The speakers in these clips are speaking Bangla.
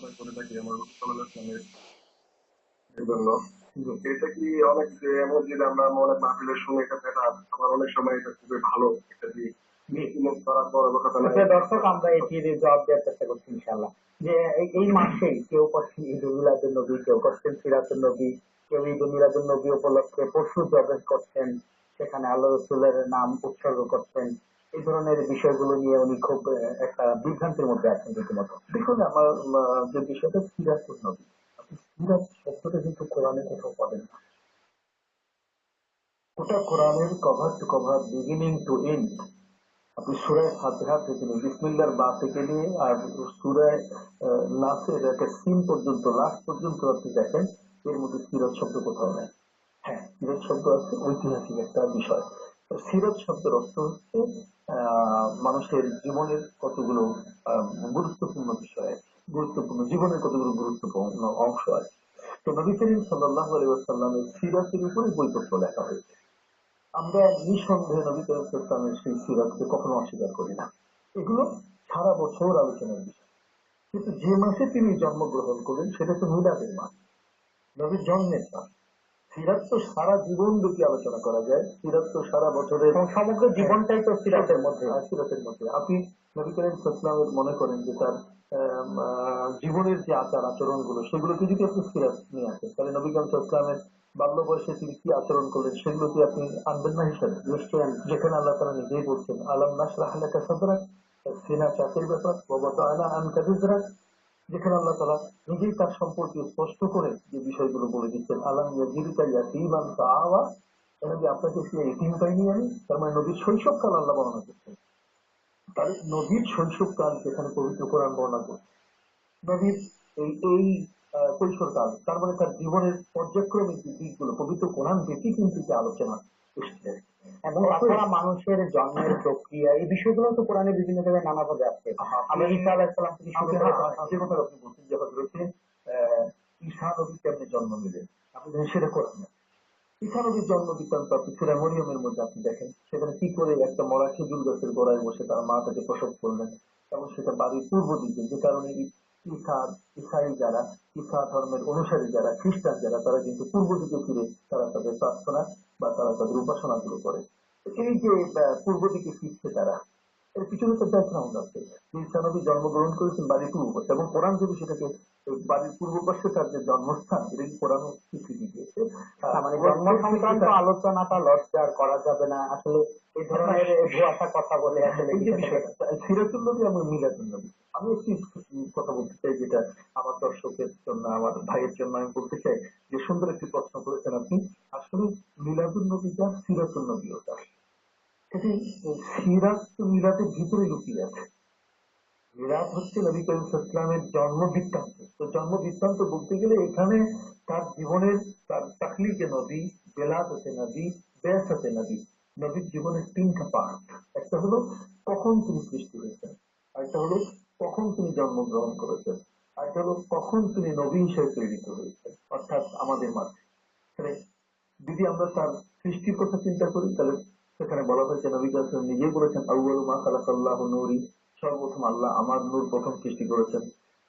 করে থাকি আমার রসুল্লাহ ইসলামের এর জন্য। কিন্তু এটা কি অনেক যে আমরা অনেক মাহফিলে শুনে এটা আমার অনেক সময় এটা খুবই ভালো প্রিয় দর্শক, আমরা জবাব দেওয়ার চেষ্টা করছি ইনশাল্লাহ যে এই- মাসেই কেউ করছেন ঈদ উল মিলাদুন নবী, কেউ করছেন সিরাতুল নবী, কেউ ঈদ উল মিলাদুন নবী উপলক্ষে পশু জবেজ করছেন, সেখানে আল্লাহ রসুলের নাম উৎসর্গ করছেন। এই ধরনের বিষয়গুলো নিয়ে উনি খুব একটা বিভ্রান্তির মধ্যে আছেন রীতিমতো। দেখুন আমার যে বিষয়টা সিরাতুল নবী আপনি সিরাত শব্দটা কিন্তু কোরআনে কোথাও পাবেন না। ওটা কোরআনের cover to cover beginning to end আপনি সুরায় ফাতিহা থেকে নিয়ে, বিসমিল্লার বা থেকে নিয়ে, আর সুরায় নাসের একটা সিন পর্যন্ত লাস্ট পর্যন্ত আপনি দেখেন, এর মধ্যে সিরাত শব্দ কোথাও নেই। হ্যাঁ সিরাত শব্দ আছে ঐতিহাসিক একটা বিষয়। তো সিরাত শব্দের অর্থ হচ্ছে মানুষের জীবনের কতগুলো গুরুত্বপূর্ণ বিষয়, গুরুত্বপূর্ণ জীবনের কতগুলো গুরুত্বপূর্ণ অংশ আছে। তো নবী করিম সাল্লাহ সিরাতের উপরে বইপত্র লেখা হয়েছে। আমরা নিঃসন্দেহে নবী করিম সাল্লামের সেই সিরাতকে কখনো অস্বীকার করি না। এগুলো সারা বছর আলোচনার বিষয়। কিন্তু যে মাসে তিনি জন্মগ্রহণ করলেন, সেটা তো মিলাদের মাস। নবীর জন্মের মাস। সিরাত তো সারা জীবন ব্যাপী আলোচনা করা যায়। সিরাত তো সারা বছরের এবং সমগ্র জীবনটাই তো সিরাতের মধ্যে। হ্যাঁ, সিরাতের মধ্যে। আপনি নবী করিম সাল্লামের মনে করেন যে তার জীবনের যে আচার আচরণগুলো সেগুলোকে যদি আপনি সিরাত নিয়ে আসেন তাহলে নবী করিম সাল্লামের বাল্য বয়সে তিনি কি আচরণ করলেন সেগুলো কি আপনি আনবেন না হিসাবে? নিশ্চয়ই। যেখানে আল্লাহ তারা নিজেই বলছেন আলম নাসরাহ লাকা সাদরাক? সিনা চাকের ব্যাপার বাবা আনা আন কাদিজরাক যেখানে আল্লাহ তালা নিজেই তার সম্পর্কে স্পষ্ট করে যে বিষয়গুলো বলে দিচ্ছেন, আলম যে আপনাকে সে এটিম পাইনি আমি তার মানে নবীর শৈশবকাল আল্লাহ বর্ণনা করছেন। তাহলে নবীর শৈশবকাল যেখানে পবিত্র কোরআন বর্ণনা করছে, নবীর এই এই কৈশোরকাল, তার মানে তার জীবনের পর্যায়ক্রমিক যে দিকগুলো, পবিত্র কোরআন ব্যতীত কিন্তু যে আলোচনা এসছে এবং তাছাড়া মানুষের জন্মের প্রক্রিয়া এই বিষয়গুলো তো কোরআনে বিভিন্ন জায়গায় নানাভাবে আছে। আমরা ঈসা আলাহিসাল্লাম থেকে শুরু করে যে কথা আপনি বলছেন যে হজরতে ঈশা নবী কেমনে জন্ম নিলেন। আপনি সেটা করেন না। ঈশা নবীর জন্ম বৃত্তান্ত আপনি সুরা মরিয়মের মধ্যে আপনি দেখেন সেখানে কি করে একটা মরা খেজুর গাছের গোড়ায় বসে তার মা তাকে প্রসব করলেন এবং সেটা বাড়ির পূর্ব দিকে যে কারণে ঈসা ইসাই যারা ঈসা ধর্মের অনুসারী যারা খ্রিস্টান যারা তারা কিন্তু পূর্ব দিকে ফিরে তারা তাদের প্রার্থনা বা তারা তাদের উপাসনা গুলো করে। এই যে পূর্ব দিকে ফিরছে তারা এর পিছনে তো ব্যাকগ্রাউন্ড আছে। নবী জন্মগ্রহণ করেছেন বাড়ির পূর্ব পাশে এবং কোরআন যদি সেটাকে বাড়ির পূর্ব পাশে তার যে জন্মস্থান এটা কি কোরআন স্বীকৃতি দিয়েছে। মানে জন্ম সংক্রান্ত আলোচনাটা লজ্জার করা যাবে না। আসলে এই ধরনের ভুয়াশা কথা বলে আসলে এই যে বিষয়টা- সিরাজুল নবী এবং মিলাদুল নবী। আমি একটি কথা বলতে চাই যেটা আমার দর্শকের জন্য, আমার ভাইয়ের জন্য আমি বলতে চাই যে সুন্দর একটি প্রশ্ন করেছেন আপনি। আসলে মিলাদুল নবী যা সিরাতুল নবীও তা এটি সিরাত তো মিলাদের ভিতরে লুকিয়ে আছে। মিলাদ হচ্ছে নবী করিম ইসলামের জন্ম বৃত্তান্ত তো জন্ম বৃত্তান্ত বলতে গেলে এখানে তার জীবনের, তার তাকলিকে নবী বেলাদতে নবী বেসাতে নবী, নবীর জীবনের তিনটা পার্ট একটা হলো কখন তিনি সৃষ্টি হয়েছেন। আরেকটা হলো কখন তিনি জন্মগ্রহণ করেছেন আরেকটা হলো কখন তিনি নবী হিসেবে প্রেরিত হয়েছেন অর্থাৎ আমাদের মাঝে। যদি আমরা তার সৃষ্টির কথা চিন্তা করি, তাহলে সেখানে বলা হয়েছে, নবী কালাম নিজেই বলেছেন আউ্বালু মা খালাকাল্লাহু নূরি। সর্বপ্রথম আল্লাহ আমার নূর প্রথম সৃষ্টি করেছেন।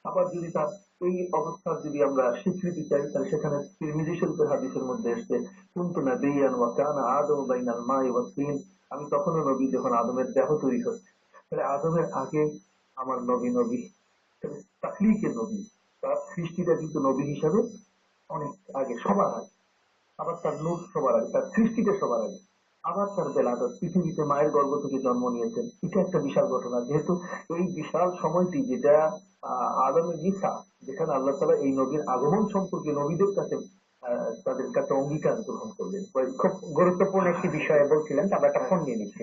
আবার যদি তার এই অবস্থার যদি আমরা স্বীকৃতি চাই, তাহলে সেখানে তিরমিজি হাদিসের মধ্যে এসছে, কুনতু নাবিয়ান ওয়া কানা আদম বাইনাল মাই ওয়া তিন আমি তখনও নবী, যখন আদমের দেহ তৈরি হচ্ছে। তাহলে আদমের আগে আমার নবী নবী তাকলিকে নবী তার সৃষ্টিটা কিন্তু নবী হিসাবে অনেক আগে সবার আগে। আবার তার নূর সবার আগে তার সৃষ্টিটা সবার আগে। আবার তার বেলাদত পৃথিবীতে মায়ের গর্ভ থেকে জন্ম নিয়েছেন। এটা একটা বিশাল ঘটনা যেহেতু এই বিশাল সময়টি যেটা আহ, আদমের ঈসা যেখানে আল্লাহ তালা এই নবীর আগমন সম্পর্কে নবীদের কাছে তাদের কাছে অঙ্গীকার গ্রহণ করলেন। খুব গুরুত্বপূর্ণ একটি বিষয়ে বলছিলেন আমরা একটা ফোন নিয়ে নিচ্ছি।